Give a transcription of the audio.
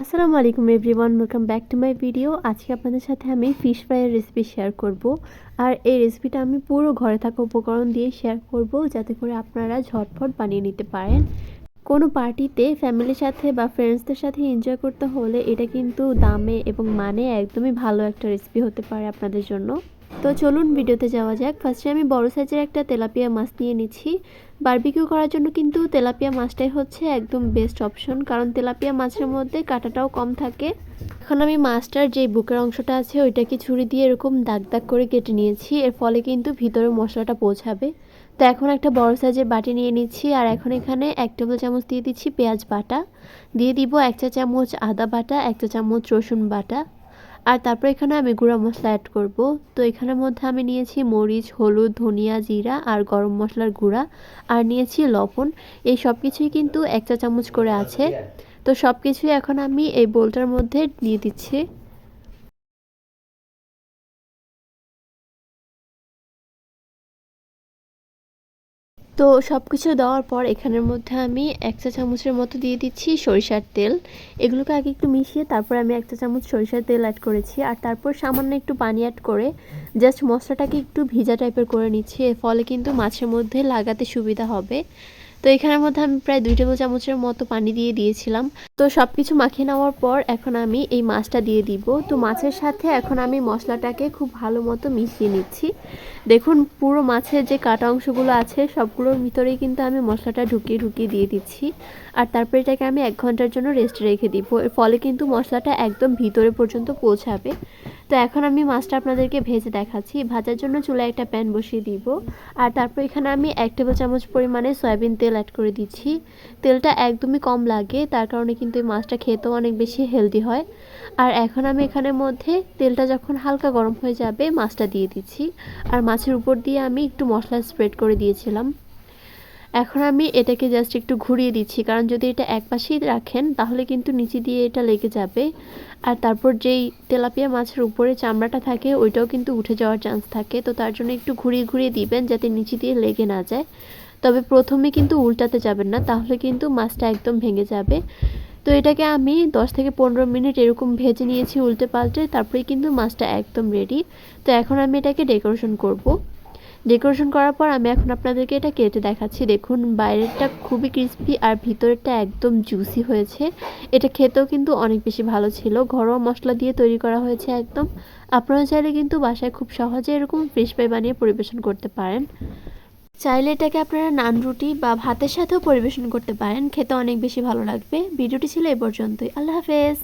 আসসালামু আলাইকুম everyone welcome back to my video আজকে আপনাদের সাথে আমি ফিশ ফ্রাইয়ের রেসিপি শেয়ার করব। আর এই রেসিপিটা আমি পুরো ঘরে থাকা উপকরণ দিয়ে শেয়ার করব, যাতে করে আপনারা ঝটফট বানিয়ে নিতে পারেন। কোনো পার্টিতে ফ্যামিলির সাথে বা ফ্রেন্ডসদের সাথে এনজয় করতে হলে এটা কিন্তু দামে এবং মানে একদমই ভালো একটা রেসিপি হতে পারে আপনাদের জন্য। তো চলুন ভিডিওতে যাওয়া যাক। ফার্স্টে আমি বড় সাইজের একটা তেলাপিয়া মাছ নিয়ে নিচ্ছি। বারবিকিউ করার জন্য কিন্তু তেলাপিয়া মাছটাই হচ্ছে একদম বেস্ট অপশন কারণ তেলাপিয়া মাছের মধ্যে কাঁটাটাও কম থাকে। এখন আমি মাছটার যে বুকের অংশটা আছে, ওইটাকে ছুরি দিয়ে এরকম দাগ দাগ করে কেটে নিয়েছি। এর ফলে কিন্তু ভিতরে মশলাটা পৌঁছাবে। তো এখন একটা বড় সাইজের বাটি নিয়ে নিচ্ছি, আর এখন এখানে এক টেবিল চামচ দিয়ে দিচ্ছি পেঁয়াজ বাটা। দিয়ে দিব এক চা চামচ আদা বাটা, এক চা চামচ রসুন বাটা। আর তারপর এখানে আমি গুঁড়া মশলা অ্যাড করব। তো এখানের মধ্যে আমি নিয়েছি মরিচ হলুদ ধনিয়া জিরা আর গরম মশলার গুঁড়া আর নিয়েছি লবণ। এই সব কিছুই কিন্তু এক চা চামচ করে আছে। তো সব কিছুই এখন আমি এই বোলটার মধ্যে নিয়ে দিচ্ছি। তো সব কিছু দেওয়ার পর এখানের মধ্যে আমি এক চা চামচের মতো দিয়ে দিচ্ছি সরিষার তেল। এগুলোকে আগে একটু মিশিয়ে তারপর আমি এক চা চামচ সরিষার তেল অ্যাড করেছি। আর তারপর সামান্য একটু পানি অ্যাড করে জাস্ট মশলাটাকে একটু ভিজা টাইপের করে নিচ্ছি। এর ফলে কিন্তু মাছের মধ্যে লাগাতে সুবিধা হবে। তো এখানের মধ্যে আমি প্রায় দুই টেবিল চামচের মতো পানি দিয়ে দিয়েছিলাম। তো সব কিছু মাখিয়ে নেওয়ার পর এখন আমি এই মাছটা দিয়ে দিব। তো মাছের সাথে এখন আমি মশলাটাকে খুব ভালো মতো মিশিয়ে নিচ্ছি। দেখুন, পুরো মাছের যে কাটা অংশগুলো আছে, সবগুলোর ভিতরেই কিন্তু আমি মশলাটা ঢুকিয়ে ঢুকিয়ে দিয়ে দিচ্ছি। আর তারপরে এটাকে আমি এক ঘণ্টার জন্য রেস্টে রেখে দিব। এর ফলে কিন্তু মশলাটা একদম ভিতরে পর্যন্ত পৌঁছাবে। তো এখন আমি মাছটা আপনাদেরকে ভেজে দেখাচ্ছি। ভাজার জন্য চুলায় একটা প্যান বসিয়ে দিব। আর তারপর এখানে আমি এক টেবিল চামচ পরিমাণে সয়াবিন তেল অ্যাড করে দিচ্ছি। তেলটা একদমই কম লাগে, তার কারণে কিন্তু এই মাছটা খেতেও অনেক বেশি হেলদি হয়। আর এখন আমি এখানের মধ্যে তেলটা যখন হালকা গরম হয়ে যাবে, মাছটা দিয়ে দিচ্ছি। আর মাছের উপর দিয়ে আমি একটু মশলা স্প্রেড করে দিয়েছিলাম। এখন আমি এটাকে জাস্ট একটু ঘুরিয়ে দিচ্ছি, কারণ যদি এটা এক পাশেই রাখেন, তাহলে কিন্তু নিচে দিয়ে এটা লেগে যাবে। আর তারপর যেই তেলাপিয়া মাছের উপরে চামড়াটা থাকে, ওইটাও কিন্তু উঠে যাওয়ার চান্স থাকে। তো তার জন্য একটু ঘুরিয়ে ঘুরিয়ে দিবেন, যাতে নিচে দিয়ে লেগে না যায়। তবে প্রথমে কিন্তু উল্টাতে যাবেন না, তাহলে কিন্তু মাছটা একদম ভেঙে যাবে। তো এটাকে আমি 10 থেকে পনেরো মিনিট এরকম ভেজে নিয়েছি উল্টে পাল্টে, তারপরেই কিন্তু মাছটা একদম রেডি তো এখন আমি এটাকে ডেকোরেশন করব। ডেকোরেশন করার পর আমি এখন আপনাদেরকে এটা কেটে দেখাচ্ছি। দেখুন, বাইরেরটা খুবই ক্রিস্পি আর ভিতরেরটা একদম জুসি হয়েছে। এটা খেতেও কিন্তু অনেক বেশি ভালো ছিল। ঘরোয়া মশলা দিয়ে তৈরি করা হয়েছে একদম। আপনারা চাইলে কিন্তু বাসায় খুব সহজে এরকম ফিশ ফ্রাই বানিয়ে পরিবেশন করতে পারেন। চাইলে এটাকে আপনারা নান রুটি বা ভাতের সাথেও পরিবেশন করতে পারেন। খেতে অনেক বেশি ভালো লাগবে। ভিডিওটি ছিল এ পর্যন্তই। আল্লাহ হাফেজ।